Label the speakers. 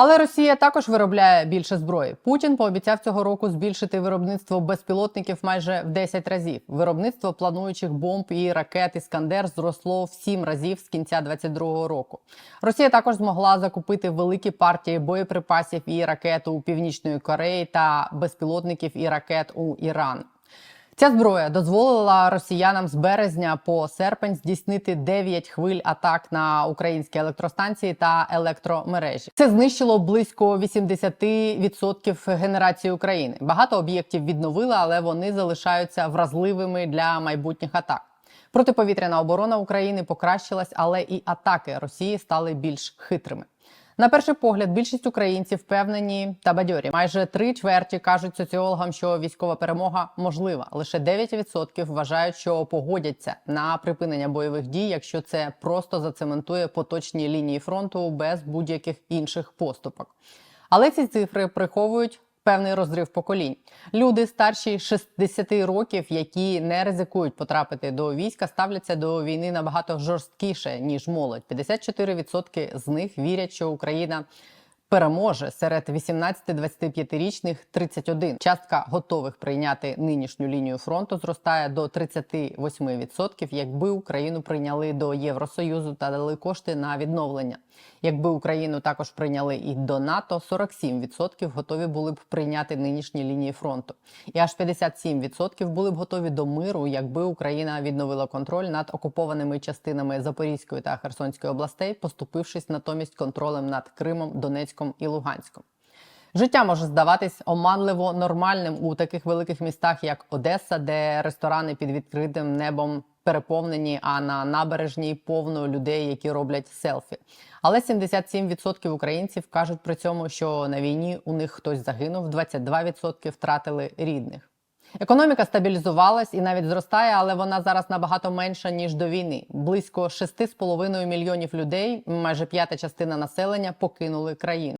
Speaker 1: Але Росія також виробляє більше зброї. Путін пообіцяв цього року збільшити виробництво безпілотників майже в 10 разів. Виробництво плануючих бомб і ракет Іскандер зросло в 7 разів з кінця 22-го року. Росія також змогла закупити великі партії боєприпасів і ракет у Північної Кореї та безпілотників і ракет у Іран. Ця зброя дозволила росіянам з березня по серпень здійснити 9 хвиль атак на українські електростанції та електромережі. Це знищило близько 80% генерації України. Багато об'єктів відновили, але вони залишаються вразливими для майбутніх атак. Протиповітряна оборона України покращилась, але і атаки Росії стали більш хитрими. На перший погляд, більшість українців впевнені та бадьорі. Майже три чверті кажуть соціологам, що військова перемога можлива. Лише 9% вважають, що погодяться на припинення бойових дій, якщо це просто зацементує поточні лінії фронту без будь-яких інших поступок. Але ці цифри приховують певний розрив поколінь. Люди старші 60 років, які не ризикують потрапити до війська, ставляться до війни набагато жорсткіше ніж молодь. 54% з них вірять, що Україна. Переможе серед 18-25-річних 31. Частка готових прийняти нинішню лінію фронту зростає до 38%, якби Україну прийняли до Євросоюзу та дали кошти на відновлення. Якби Україну також прийняли і до НАТО, 47% готові були б прийняти нинішні лінії фронту. І аж 57% були б готові до миру, якби Україна відновила контроль над окупованими частинами Запорізької та Херсонської областей, поступившись натомість контролем над Кримом, Донецьком і Луганськом. Життя може здаватись оманливо нормальним у таких великих містах, як Одеса, де ресторани під відкритим небом переповнені, а на набережній повно людей, які роблять селфі. Але 77% українців кажуть при цьому, що на війні у них хтось загинув, 22% втратили рідних. Економіка стабілізувалась і навіть зростає, але вона зараз набагато менша ніж до війни. Близько 6,5 мільйонів людей, майже п'ята частина населення, покинули країну.